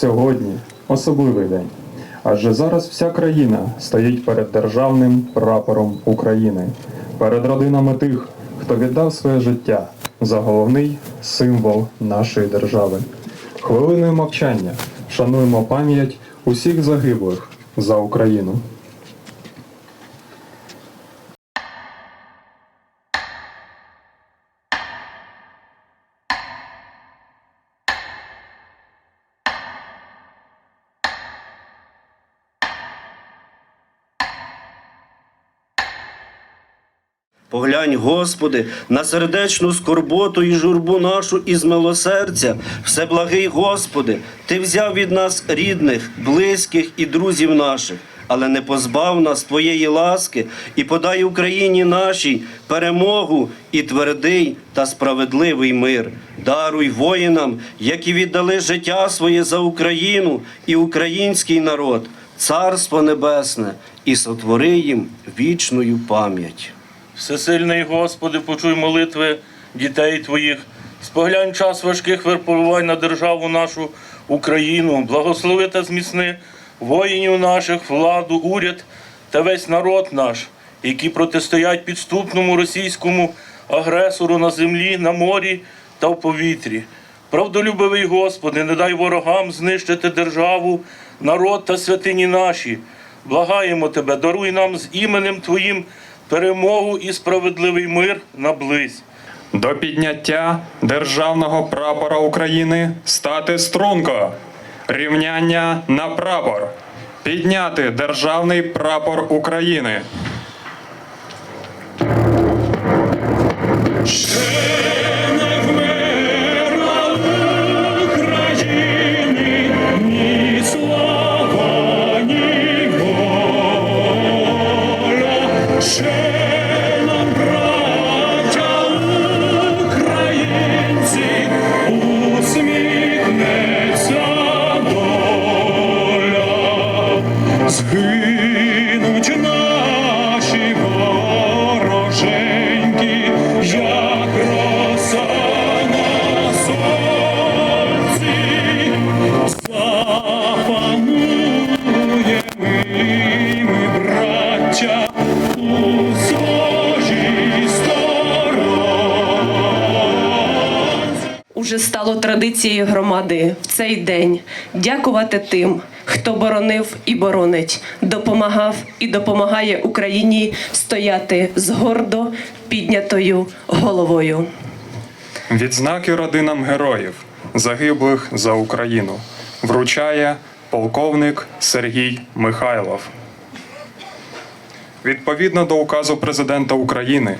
Сьогодні особливий день. Адже зараз вся країна стоїть перед державним прапором України, перед родинами тих, хто віддав своє життя за головний символ нашої держави. Хвилиною мовчання шануємо пам'ять усіх загиблих за Україну. Поглянь, Господи, на сердечну скорботу і журбу нашу із милосердя. Всеблагий Господи, Ти взяв від нас рідних, близьких і друзів наших, але не позбав нас Твоєї ласки і подай Україні нашій перемогу і твердий та справедливий мир. Даруй воїнам, які віддали життя своє за Україну і український народ, Царство Небесне, і сотвори їм вічною пам'ять. Всесильний Господи, почуй молитви дітей Твоїх. Споглянь час важких випробувань на державу нашу Україну, благослови та зміцни воїнів наших, владу, уряд та весь народ наш, які протистоять підступному російському агресору на землі, на морі та в повітрі. Правдолюбивий Господи, не дай ворогам знищити державу, народ та святині наші. Благаємо Тебе, даруй нам з іменем Твоїм перемогу і справедливий мир наблизь. До підняття державного прапора України стати струнко. Рівняння на прапор. Підняти державний прапор України. Ні Згинуть наші вороженьки, як роса на сонці. Запанує ми, браття, схожій сторонці. Уже стало традицією громади в цей день дякувати тим, хто боронив і боронить, допомагав і допомагає Україні стояти з гордо піднятою головою. Відзнаки родинам героїв, загиблих за Україну, вручає полковник Сергій Михайлов. Відповідно до указу президента України,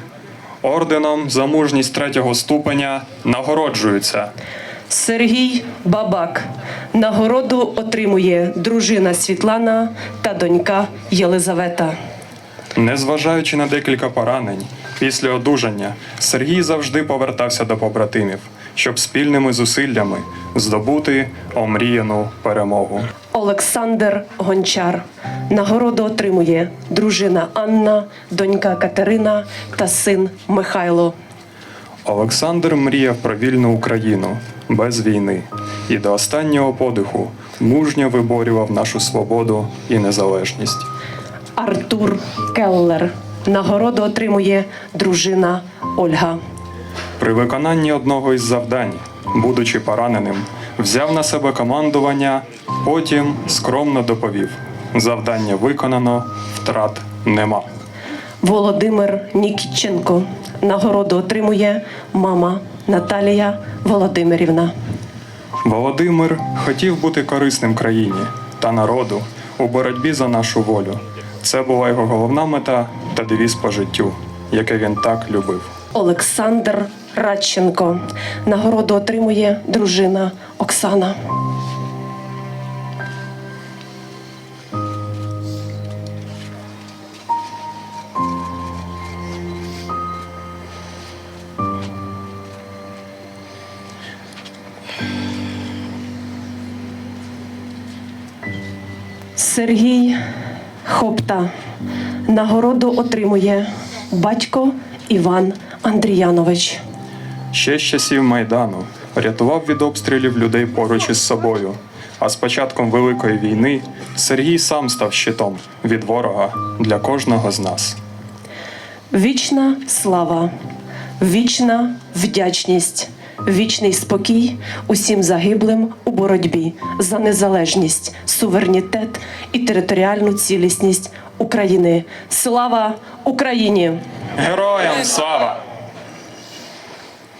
орденом за мужність третього ступеня нагороджуються Сергій Бабак нагороду отримує дружина Світлана та донька Єлизавета. Незважаючи на декілька поранень, після одужання Сергій завжди повертався до побратимів, щоб спільними зусиллями здобути омріяну перемогу. Олександр Гончар. Нагороду отримує дружина Анна, донька Катерина та син Михайло. Олександр мріяв про вільну Україну без війни і до останнього подиху мужньо виборював нашу свободу і незалежність. Артур Келлер. Нагороду отримує дружина Ольга. При виконанні одного із завдань, будучи пораненим, взяв на себе командування, потім скромно доповів: завдання виконано, втрат нема. Володимир Нікітченко. Нагороду отримує мама Наталія Володимирівна. Володимир хотів бути корисним країні та народу у боротьбі за нашу волю. Це була його головна мета та девіз по життю, яке він так любив. Олександр Радченко. Нагороду отримує дружина Оксана. Сергій Хопта. Нагороду отримує батько Іван Андріянович. Ще з часів Майдану рятував від обстрілів людей поруч із собою. А з початком Великої війни Сергій сам став щитом від ворога для кожного з нас. Вічна слава, вічна вдячність, вічний спокій усім загиблим у боротьбі за незалежність, суверенітет і територіальну цілісність України. Слава Україні! Героям слава!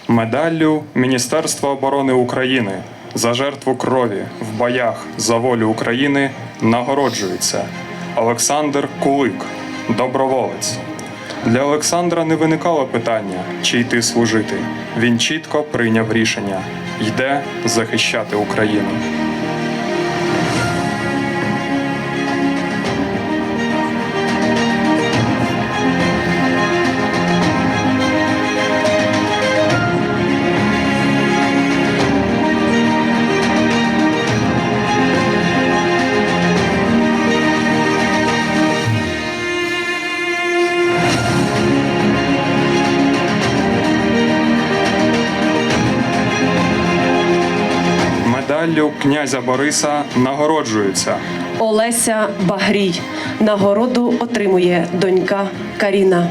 Медаллю Міністерства оборони України за жертву крові в боях за волю України нагороджується Олександр Кулик, доброволець. Для Олександра не виникало питання, чи йти служити. Він чітко прийняв рішення йде захищати Україну. Князя Бориса нагороджується Олеся Багрій. Нагороду отримує донька Каріна.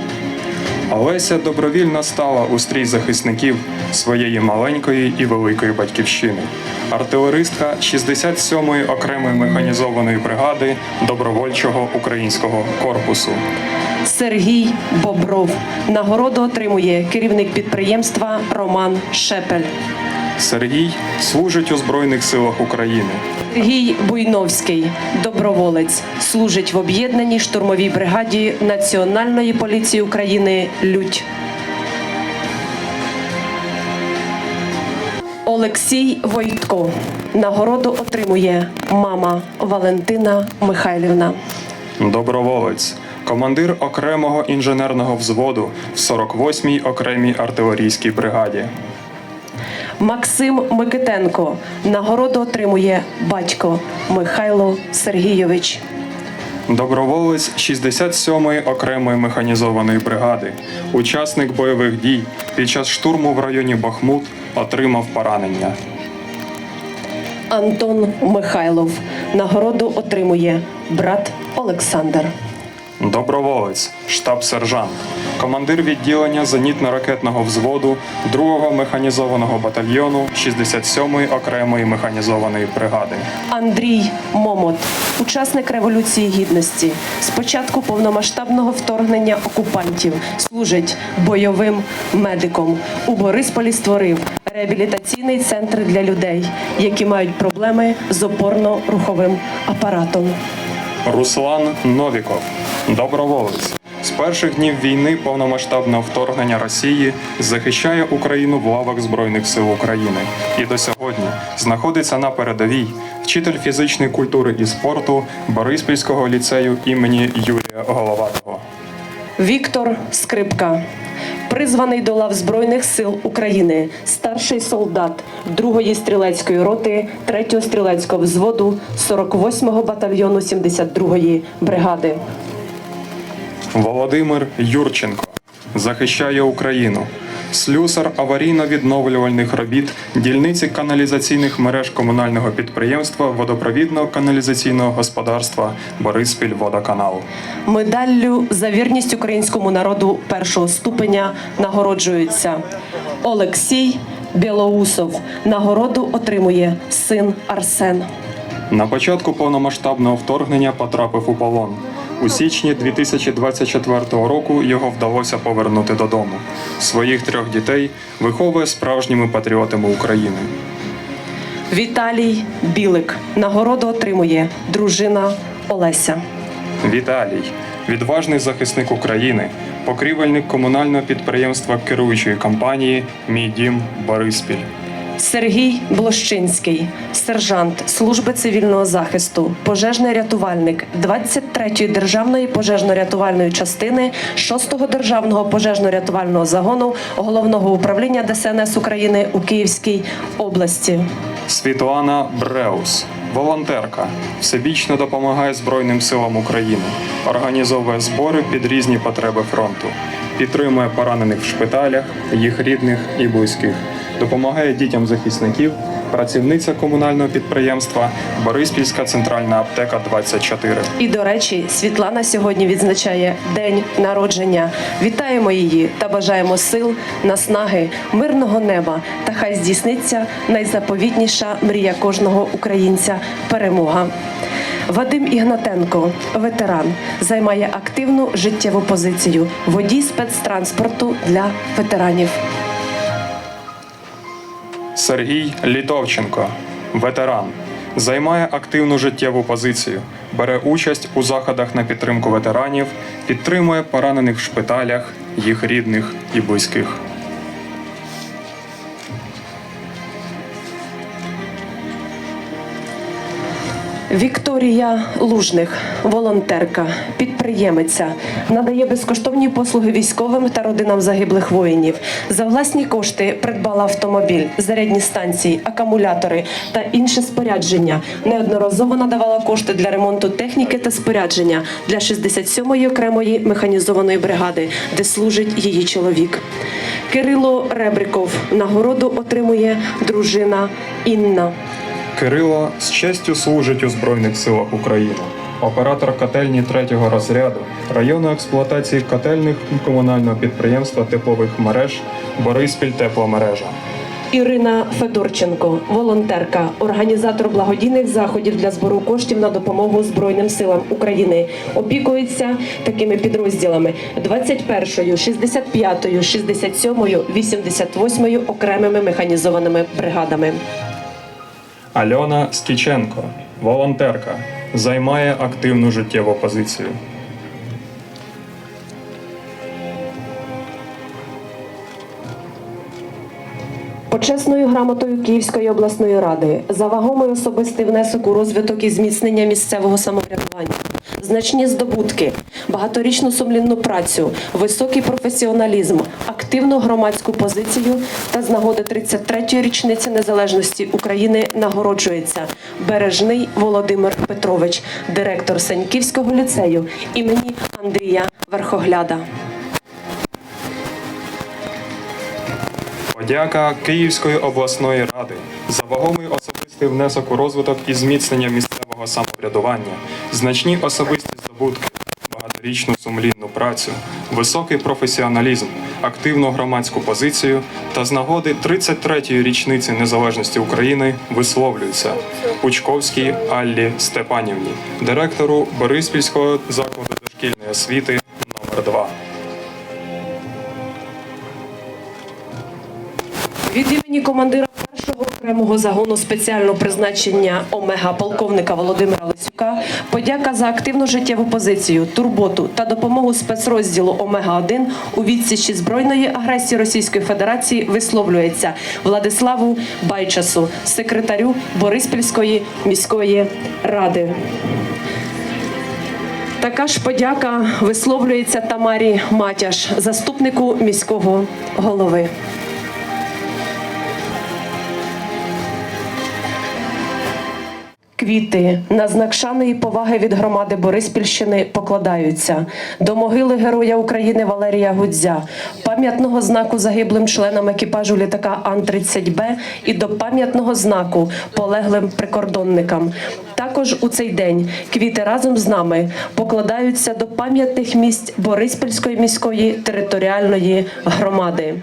Олеся добровільно стала у стрій захисників своєї маленької і великої батьківщини. Артилеристка 67-ї окремої механізованої бригади добровольчого українського корпусу. Сергій Бобров. Нагороду отримує керівник підприємства Роман Шепель. Сергій служить у Збройних силах України. Сергій Буйновський, доброволець, служить в об'єднаній штурмовій бригаді Національної поліції України Людь. Олексій Войтко. Нагороду отримує мама Валентина Михайлівна. Доброволець, командир окремого інженерного взводу в 48-й окремій артилерійській бригаді. Максим Микитенко. Нагороду отримує батько Михайло Сергійович. Доброволець 67-ї окремої механізованої бригади, учасник бойових дій під час штурму в районі Бахмут отримав поранення. Антон Михайлов. Нагороду отримує брат Олександр. Доброволець, штаб-сержант, командир відділення зенітно-ракетного взводу 2-го механізованого батальйону 67-ї окремої механізованої бригади. Андрій Момот, учасник Революції Гідності. З початку повномасштабного вторгнення окупантів служить бойовим медиком. У Борисполі створив реабілітаційний центр для людей, які мають проблеми з опорно-руховим апаратом. Руслан Новіков, доброволець. Перших днів війни повномасштабного вторгнення Росії захищає Україну в лавах Збройних сил України і до сьогодні знаходиться на передовій вчитель фізичної культури і спорту Бориспільського ліцею імені Юрія Головатого. Віктор Скрипка. Призваний до лав Збройних сил України, старший солдат 2-ї стрілецької роти 3-го стрілецького взводу 48-го батальйону 72-ї бригади. Володимир Юрченко захищає Україну. Слюсар аварійно-відновлювальних робіт дільниці каналізаційних мереж комунального підприємства водопровідно-каналізаційного господарства Бориспіль Водоканал. Медаллю за вірність українському народу першого ступеня нагороджується Олексій Білоусов. Нагороду отримує син Арсен. На початку повномасштабного вторгнення потрапив у полон. У січні 2024 року його вдалося повернути додому. Своїх трьох дітей виховує справжніми патріотами України. Віталій Білик. Нагороду отримує дружина Олеся. Віталій, відважний захисник України, покрівельник комунального підприємства керуючої компанії Мій дім Бориспіль. Сергій Блощинський, сержант служби цивільного захисту, пожежний рятувальник 23-ї державної пожежно-рятувальної частини 6-го державного пожежно-рятувального загону головного управління ДСНС України у Київській області. Світлана Бреус, волонтерка, всебічно допомагає Збройним силам України, організовує збори під різні потреби фронту, підтримує поранених в шпиталях, їх рідних і близьких. Допомагає дітям захисників, працівниця комунального підприємства Бориспільська центральна аптека 24. І до речі, Світлана сьогодні відзначає день народження. Вітаємо її та бажаємо сил, наснаги, мирного неба. Та хай здійсниться найзаповітніша мрія кожного українця перемога. Вадим Ігнатенко, ветеран, займає активну життєву позицію, водій спецтранспорту для ветеранів. Сергій Літовченко, ветеран, займає активну життєву позицію, бере участь у заходах на підтримку ветеранів, підтримує поранених в шпиталях, їх рідних і близьких. Вікторія Лужних, волонтерка, підприємиця, надає безкоштовні послуги військовим та родинам загиблих воїнів. За власні кошти придбала автомобіль, зарядні станції, акумулятори та інше спорядження. Неодноразово надавала кошти для ремонту техніки та спорядження для 67-ї окремої механізованої бригади, де служить її чоловік. Кирило Ребриков нагороду отримує дружина Інна. Кирило з честю служить у Збройних силах України. Оператор котельні третього розряду району експлуатації котельних комунального підприємства теплових мереж Бориспіль тепломережа. Ірина Федорченко, волонтерка, організатор благодійних заходів для збору коштів на допомогу Збройним силам України. Опікується такими підрозділами: 21-ю, 65-ю, 67-ю, 88-ю окремими механізованими бригадами. Альона Скіченко, волонтерка, займає активну життєву позицію. Почесною грамотою Київської обласної ради за вагомий особистий внесок у розвиток і зміцнення місцевого самоврядування, значні здобутки, багаторічну сумлінну працю, високий професіоналізм, активну громадську позицію та з нагоди 33-ї річниці незалежності України нагороджується Бережний Володимир Петрович, директор Саньківського ліцею імені Андрія Верхогляда. Подяка Київської обласної ради за вагомий особистий внесок у розвиток і зміцнення місцевого самоврядування, значні особисті здобутки, багаторічну сумлінну працю, високий професіоналізм, активну громадську позицію та з нагоди 33-ї річниці незалежності України висловлюється Пучковській Аллі Степанівні, директору Бориспільського закладу дошкільної освіти номер 2 Від імені командира окремого загону спеціального призначення Омега полковника Володимира Лисюка подяка за активну життєву позицію, турботу та допомогу спецрозділу Омега 1 у відсічі збройної агресії Російської Федерації висловлюється Владиславу Байчасу, секретарю Бориспільської міської ради. Така ж подяка висловлюється Тамарі Матяш, заступнику міського голови. Квіти на знак шани і поваги від громади Бориспільщини покладаються до могили Героя України Валерія Гудзя, пам'ятного знаку загиблим членам екіпажу літака Ан-30Б і до пам'ятного знаку полеглим прикордонникам. Також у цей день квіти разом з нами покладаються до пам'ятних місць Бориспільської міської територіальної громади.